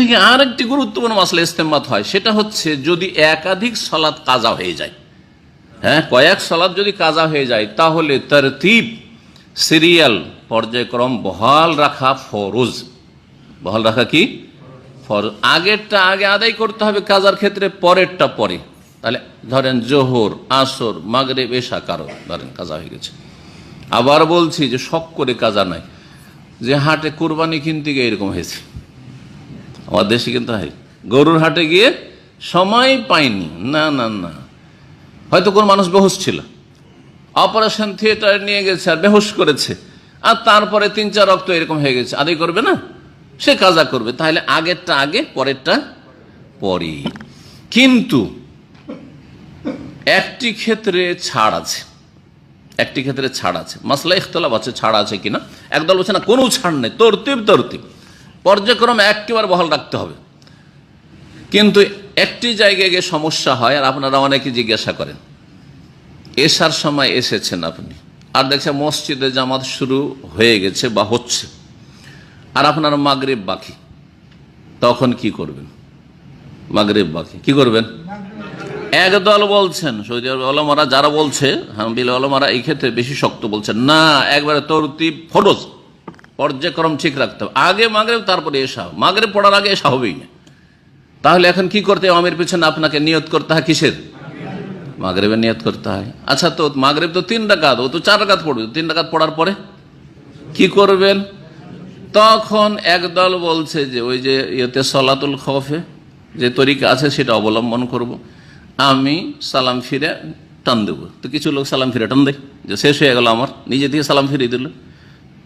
থেকে আর একটি গুরুত্বপূর্ণ মশলা ইস্তেমাত হয়, সেটা হচ্ছে যদি একাধিক সলাদ কাজা হয়ে যায়। হ্যাঁ কয়েক সলাদ যদি কাজা হয়ে যায়, তাহলে তরতিব সিরিয়াল, পর্যায়ক্রম বহাল রাখা ফরজ। বহাল রাখা কি? আগেরটা আগে আদায় করতে হবে কাজার ক্ষেত্রে, পরেরটা পরে। তাহলে ধরেন জোহর, আসর মাগরে বেশা কারও ধরেন কাজা হয়ে গেছে। আবার বলছি যে শখ করে কাজা নাই যে হাটে কোরবানি কিনতে গিয়ে এরকম হয়েছে। আমার দেশে কিন্তু হয়। গরুর হাটে গিয়ে সময় পাইনি। না না না। হয়তো কোন মানুষ বেহুশ ছিল। অপারেশন থিয়েটারে নিয়ে গেছে আর বেহুশ করেছে। আর তারপরে তিন, চার রক্ত এরকম হয়ে গেছে। আদায় করবে না? সে কাজা করবে। তাহলে আগেরটা আগে, পরেরটা পরে কিন্তু একটি ক্ষেত্রে ছাড় আছে। একটি ক্ষেত্রে ছাড় আছে। মাসলা ইখতলাফ আছে, ছাড় আছে কিনা? একদল বলছে, না, কোনো ছাড় নেই। তরতিব তরতিব। পর্যায়ক্রম একেবারে বহাল রাখতে হবে। কিন্তু একটি জায়গায় গিয়ে সমস্যা হয়, আর আপনারা অনেকে জিজ্ঞাসা করেন, এসার সময় এসেছেন আপনি? আর দেখছেন মসজিদে জামাত শুরু হয়ে গেছে বা হচ্ছে। আর আপনার মাগরিব বাকি, তখন কি করবেন? মাগরিব বাকি, কি করবেন? একদল বলছেন, সৌদি আরব আলমারা যারা বলছে, হামবিল আলমারা এই ক্ষেত্রে বেশি শক্ত বলছেন, না, একবারে তরতিব ফরজ। পর্যায়ক্রম ঠিক রাখতে হবে। আগে মাগরেব, তারপরে এসা মাগরেব পড়ার আগে এসা হবেই না। তাহলে এখন কি করতে আমের পেছনে আপনাকে নিয়ত করতে হয় কিসের? মাগরেবের নিয়ত করতে হয়। আচ্ছা তো মাগরেব তো তিন ডাকাত ও তো চার ডাকাত পড়বে। তিন ডাকাত পড়ার পরে কি করবেন? তখন একদল বলছে যে, ওই যে ইয়েতে সলাতুল খফে যে তরিকা আছে, সেটা অবলম্বন করব। আমি সালাম ফিরে টান দেবো। তো কিছু লোক সালাম ফিরে টান দেয়। যে শেষ হয়ে গেল আমার। নিজে দিয়ে সালাম ফিরিয়ে দিল।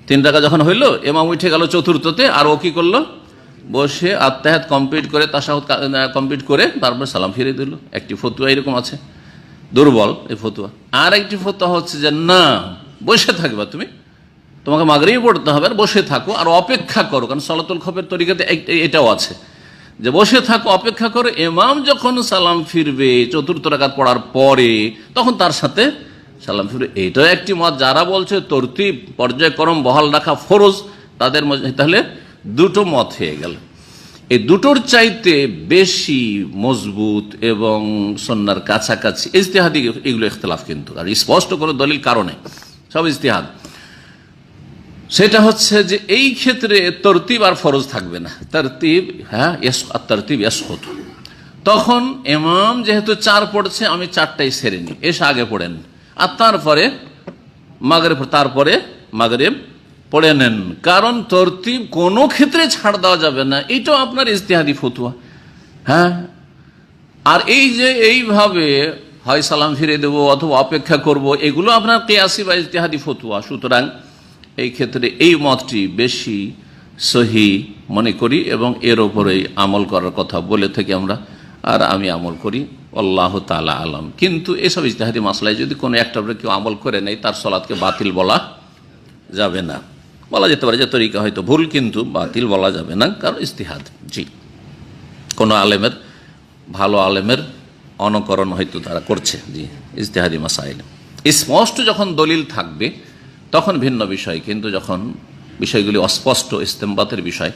তিন টাকা যখন হইল এমাম উঠে গেল চতুর্থতে, আর ও কি করল? বসে আত্মাহাত কমপ্লিট করে, তাসাহুদ কমপ্লিট করে তারপর সালাম ফিরিয়ে দিল। একটি ফতুয়া এরকম আছে, দুর্বল এই ফতুয়া। আর একটি ফতুয়া হচ্ছে যে, না, বসে থাকবা তুমি। তোমাকে মাগরেই পড়তে হবে, আর বসে থাকো, আর অপেক্ষা করো। কারণ সলাতুল খপের তরিকাতে এটাও আছে। যে বসে থাকো, অপেক্ষা করো এমাম যখন সালাম ফিরবে, চতুর্থ রাকাত পড়ার পরে, তখন তার সাথে সালাম ফিরবে এটাও একটি মত, যারা বলছে তরতিব, পর্যায়ক্রম, বহাল রাখা ফরজ, তাদের মধ্যে তাহলে দুটো মত হয়ে গেল। এই দুটোর চাইতে বেশি মজবুত এবং সন্ন্যার কাছাকাছি, ইজতেহাদি এগুলো ইখতলাফ কিন্তু। আর স্পষ্ট করে দলিল কারণে সব ইজতেহাদ। সেটা হচ্ছে যে এই ক্ষেত্রে তরতিব আর ফরজ থাকবে না। তরতিব হ্যাঁ তরতিব ইয়াসখত। তখন এমাম যেহেতু চার পড়ছে, আমি চারটাই সেরে নিই, এসে আগে পড়েন। আর তারপরে মাগরে তারপরে মাগরেব পড়ে নেন। কারণ তরতিব কোনো ক্ষেত্রে ছাড় দেওয়া যাবে না। এটাও আপনার ইজতেহাদি ফতুয়া। হ্যাঁ? আর এই যে এইভাবে হয় সালাম ফিরে দেবো অথবা অপেক্ষা করব, এগুলো আপনার কেয়াসি বা ইজতেহাদি ফতুয়া। সুতরাং এই ক্ষেত্রে এই মতটি বেশি সহি মনে করি এবং এর ওপরেই আমল করার কথা বলে থাকি আমরা। আর আমি আমল করি। আল্লাহ তালা আলম। কিন্তু এসব ইজতেহাদি মাসলায় যদি কোনো একটা উপরে কেউ আমল করে নেই তার সলাদকে বাতিল বলা যাবে না। বলা যেতে পারে যে তরিকা হয়তো ভুল, কিন্তু বাতিল বলা যাবে না, কারণ ইস্তিহাদ জি। কোনো আলেমের, ভালো আলেমের অনুকরণ হয়তো তারা করছে জি, ইজতেহাদি মাসাইল। স্পষ্ট যখন দলিল থাকবে, তখন ভিন্ন বিষয়, কিন্তু যখন বিষয়গুলি অস্পষ্ট ইস্তেমবাতের বিষয়,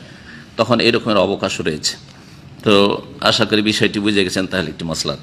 তখন এরকমের অবকাশ রয়েছে। তো আশা করি বিষয়টি বুঝে গেছেন তাহলে একটি মশলা